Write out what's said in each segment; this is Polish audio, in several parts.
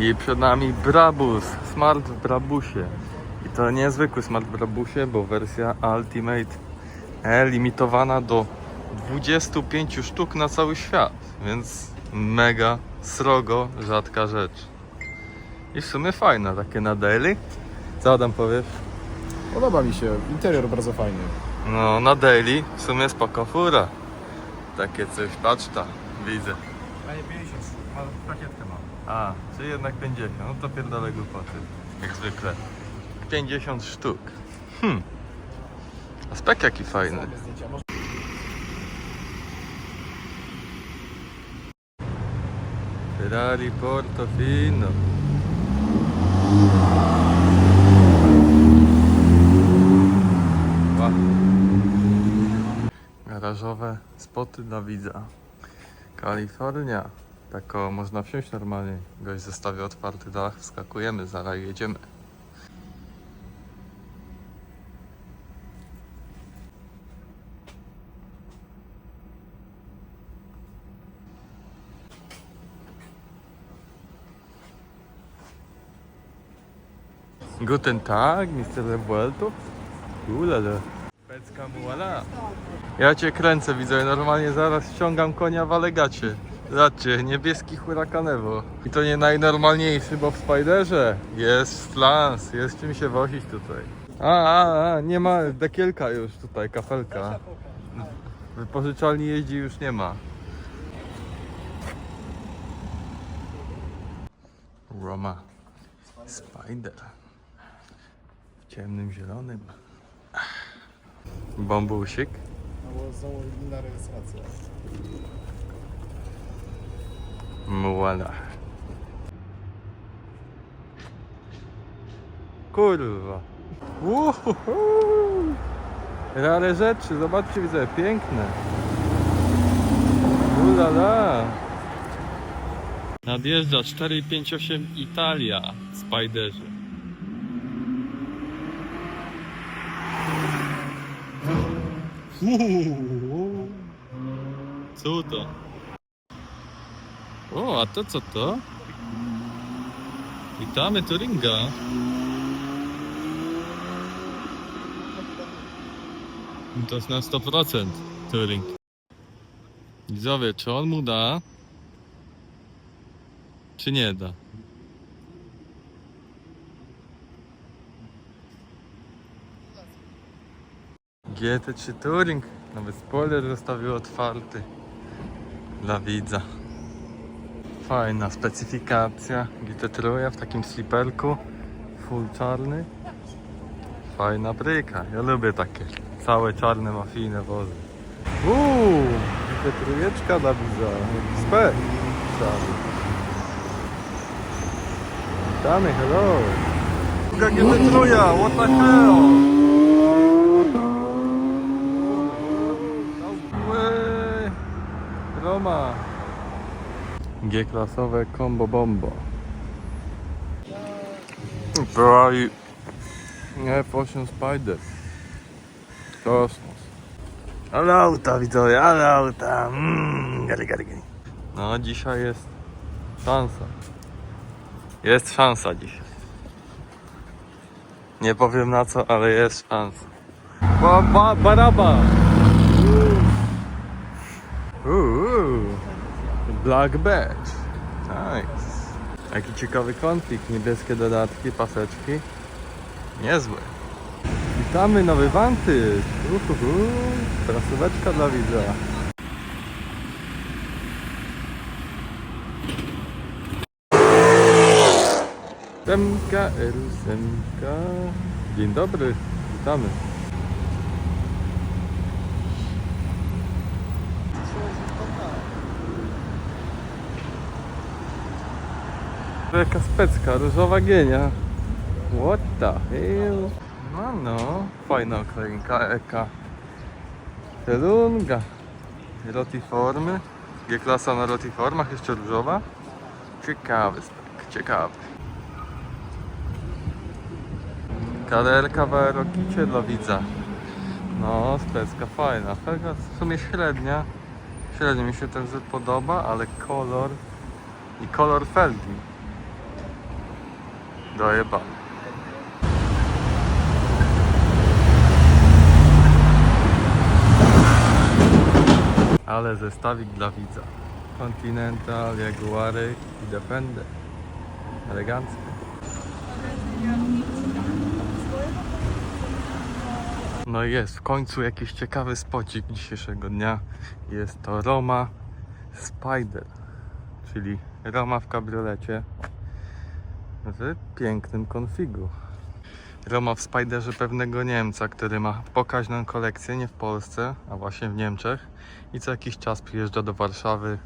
I przed nami Brabus, Smart w Brabusie. I to niezwykły Smart w Brabusie, bo wersja Ultimate E limitowana do 25 sztuk na cały świat. Więc mega srogo rzadka rzecz. I w sumie fajna, takie na daily. Co Adam powiesz? Podoba mi się, interior bardzo fajny. No, na daily w sumie spoko fura. Takie coś, patrz ta, widzę. Daje 50, ma pakietkę mam. A, czy jednak 50, no to pierdolę głupoty. Jak zwykle. 50 sztuk. Hmm. A spek jaki fajny. Zrobię zdjęcia. Może... Ferrari Portofino. Garażowe spoty dla widza. Kalifornia. Tako można wsiąść normalnie. Gość zostawia otwarty dach, wskakujemy, zaraz jedziemy. Guten Tag, Mr. Revuelto. Ulala. Pecka muala. Ja cię kręcę, widzę, normalnie zaraz ściągam konia w alegacie. Zobaczcie, niebieski hurakanewo. I to nie najnormalniejszy, bo w Spiderze jest lans, jest czym się wozić tutaj. A, a, a, nie ma dekielka już tutaj, kafelka. Wypożyczalni jeździ już nie ma. Roma Spider w ciemnym zielonym. Bambusik. No bo są inna rejestracja. Muala. Kurwa. Uhuhu. Rare rzeczy, zobaczcie widzę, piękne. Ulala. Nadjeżdża 458 Italia w Spiderze. Uuu. Co to? O, a to co to? Witamy Turinga. To jest na 100% Turing. Widzowie, czy on mu da? Czy nie da? GT3 Touring. Nawet spoiler zostawił otwarty dla widza. Fajna specyfikacja. GT3 w takim sliperku. Full czarny. Fajna bryka. Ja lubię takie całe czarne mafijne wozy. Uuu, GT3 dla widza. Spek. Witamy, hello. Druga GT3, what the hell? Łe, Roma. G-klasowe combo bombo. Braj. F8 Spider. Kosmos. Ale auta widzowie, ale auta. Mm, gary, gary, gary. No dzisiaj jest szansa. Jest szansa dzisiaj. Nie powiem na co, ale jest szansa. Ba, ba, baraba. Uuu, Black Badge. Nice. Jaki ciekawy konflikt. Niebieskie dodatki, paseczki. Niezłe. Witamy nowy Vantage. Uhuhu. Prasóweczka dla widza. Semka, Semka. Dzień dobry, witamy. Jaka specka, różowa gienia. What the hell? No no, fajna oklejka Eka. Telunga. Rotiformy. G-klasa na rotiformach, jeszcze różowa. Ciekawy spek, ciekawy. Kaderka w aerokicie dla widza. No, specka fajna. Felga w sumie średnia. Średnio mi się ten Z podoba, ale kolor i kolor felgi. Dojebany. Ale zestawik dla widza. Continental, Jaguary i Defender. Elegancko. No i jest w końcu jakiś ciekawy spocik dzisiejszego dnia. Jest to Roma Spider, czyli Roma w kabriolecie w pięknym konfigu. Roma w Spiderze pewnego Niemca, który ma pokaźną kolekcję, nie w Polsce, a właśnie w Niemczech i co jakiś czas przyjeżdża do Warszawy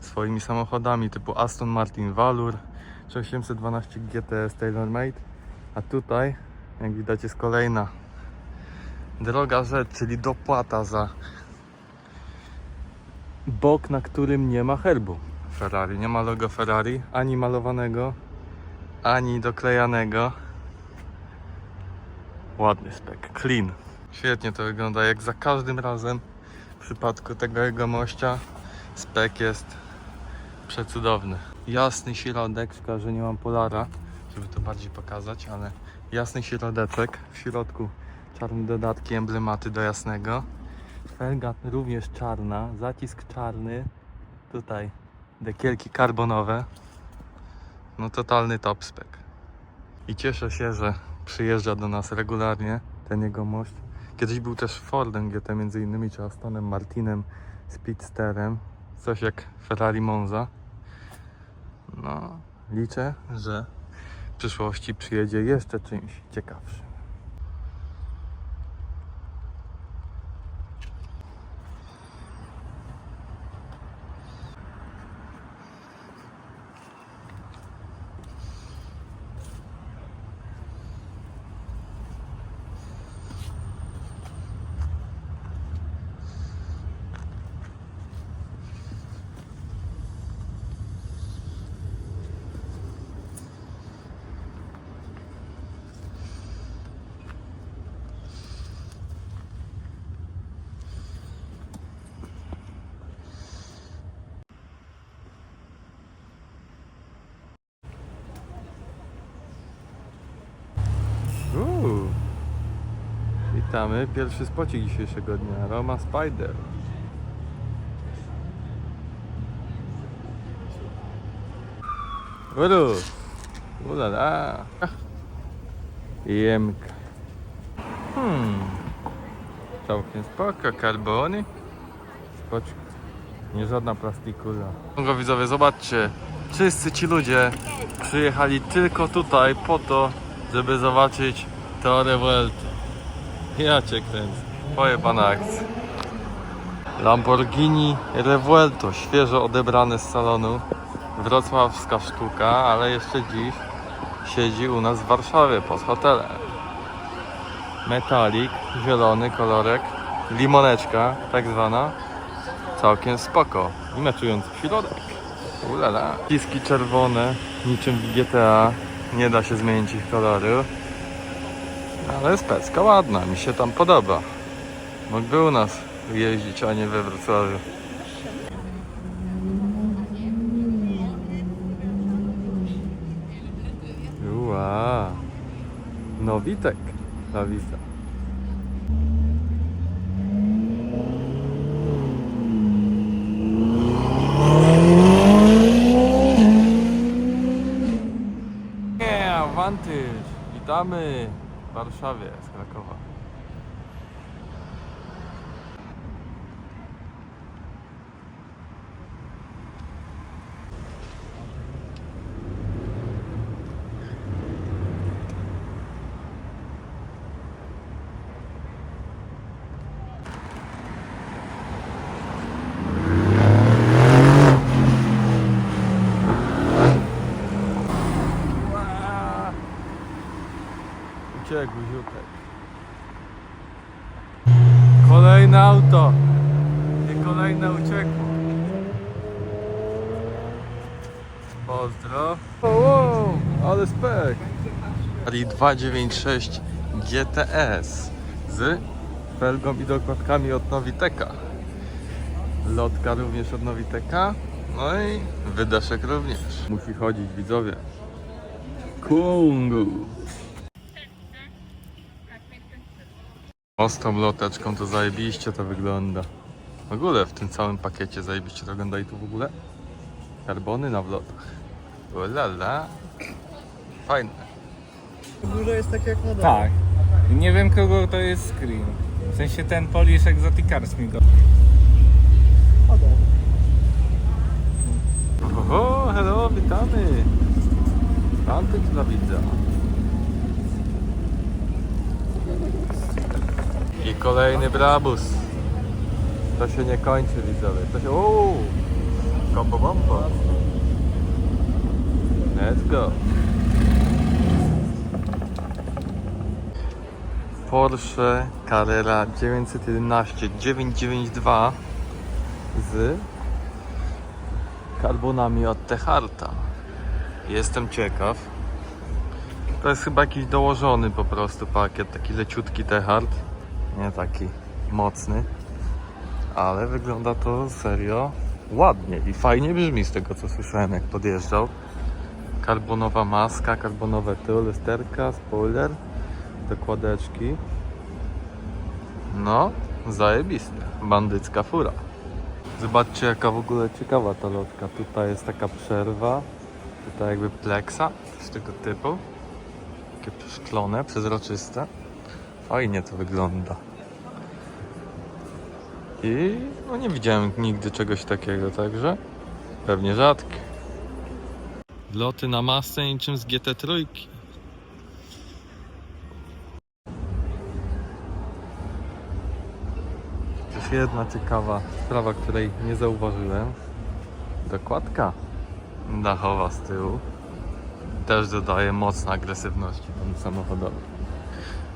swoimi samochodami typu Aston Martin Valur czy 812 GTS TaylorMade, a tutaj, jak widać, jest kolejna droga rzecz, czyli dopłata za bok, na którym nie ma herbu Ferrari. Nie ma logo Ferrari, ani malowanego, ani doklejanego. Ładny spek, clean. Świetnie to wygląda, jak za każdym razem w przypadku tego jego mościa spek jest przecudowny. Jasny środek, szkoda, że nie mam polara, żeby to bardziej pokazać, ale jasny środeczek, w środku czarne dodatki, emblematy do jasnego. Felga również czarna, zacisk czarny, tutaj dekielki karbonowe. No totalny top spec. I cieszę się, że przyjeżdża do nas regularnie ten jego mość. Kiedyś był też Fordem GT między innymi, czy Astonem Martinem, Speedsterem, coś jak Ferrari Monza. No, liczę, że w przyszłości przyjedzie jeszcze czymś ciekawszym. Uuu. Witamy. Pierwszy spocik dzisiejszego dnia. Roma Spider. Uru. Ulala. Jemka. Hmm. Całkiem spoko. Karbony. Spoczko. Nie żadna plastikula. Go widzowie, zobaczcie. Wszyscy ci ludzie przyjechali tylko tutaj po to, żeby zobaczyć to Revuelto. Ja cię kręcę. Pojebana akcja. Lamborghini Revuelto, świeżo odebrane z salonu. Wrocławska sztuka, ale jeszcze dziś siedzi u nas w Warszawie pod hotelem. Metalik, zielony kolorek, limoneczka tak zwana. Całkiem spoko. I meczujący środek. Ulala. Piski czerwone, niczym w GTA. Nie da się zmienić ich koloru. Ale specka ładna, mi się tam podoba. Mógłby u nas jeździć, a nie we Wrocławiu. Ua, nowitek. Nie, Avantyż! Witamy w Warszawie z Krakowa. Kolejne auto. I kolejne uciekło. Pozdro. O, wow, ale spek. Ali 296 GTS z felgą i dokładkami od Noviteka. Lotka również od Noviteka. No i wydaszek również. Musi chodzić widzowie. Kungu. O, z tą loteczką to zajebiście to wygląda. W ogóle w tym całym pakiecie zajebiście to wygląda i tu w ogóle karbony na wlotach. Ulala. Fajne. Dużo jest tak jak na dole. Tak. Nie wiem kogo to jest screen. W sensie ten Polish Exotic Cars mi go. Oho, hello, witamy. Antyk dla widza. I kolejny brabus. To się nie kończy widzowie. To się... Uuu! Kombo bombo. Let's go. Porsche Carrera 911 992 z karbonami od Teharta. Jestem ciekaw. To jest chyba jakiś dołożony po prostu pakiet, taki leciutki Tehart. Nie taki mocny. Ale wygląda to serio ładnie i fajnie brzmi z tego co słyszałem jak podjeżdżał. Karbonowa maska, karbonowe tył, lusterka, spoiler, dokładeczki. No, zajebiste. Bandycka fura. Zobaczcie jaka w ogóle ciekawa ta lotka. Tutaj jest taka przerwa. Tutaj jakby pleksa z tego typu. Takie szklone, przezroczyste. Fajnie to wygląda. I no nie widziałem nigdy czegoś takiego, także pewnie rzadkie. Loty na masę niczym z GT3. Też jedna ciekawa sprawa, której nie zauważyłem. Dokładka dachowa z tyłu też dodaje mocno agresywności temu samochodowi.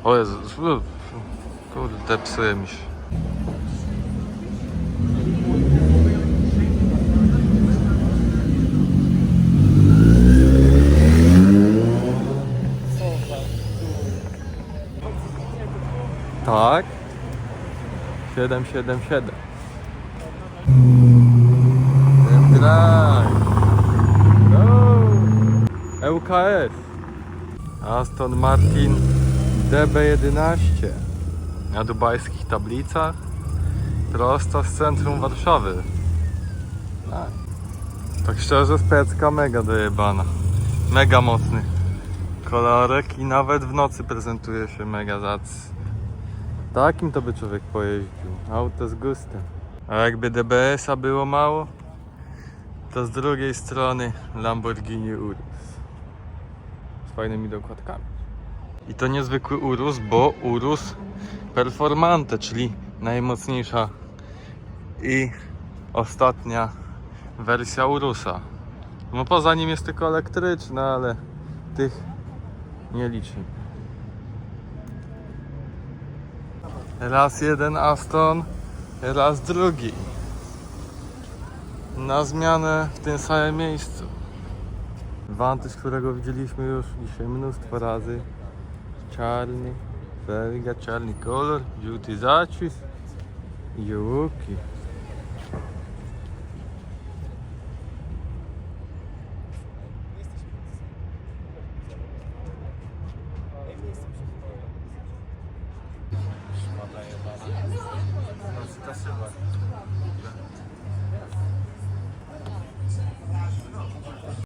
O Jezus, u, kurde, psuje mi się. Tak. 777. Ten drag. No. ŁKS. Aston Martin DB11. Na dubajskich tablicach. Prosto z centrum Warszawy. Tak. Tak szczerze, specka mega dojebana. Mega mocny kolorek i nawet w nocy prezentuje się mega zacny. Takim to by człowiek pojeździł. Auto z gustem. A jakby DBS-a było mało, to z drugiej strony Lamborghini Urus. Z fajnymi dokładkami. I to niezwykły Urus, bo Urus Performante, czyli najmocniejsza i ostatnia wersja Urusa. No poza nim jest tylko elektryczna, ale tych nie liczy. Raz jeden Aston, raz drugi. Na zmianę w tym samym miejscu. Vantage, którego widzieliśmy już dzisiaj mnóstwo razy. Czarny, mega czarny kolor, żółty zacis i łuki.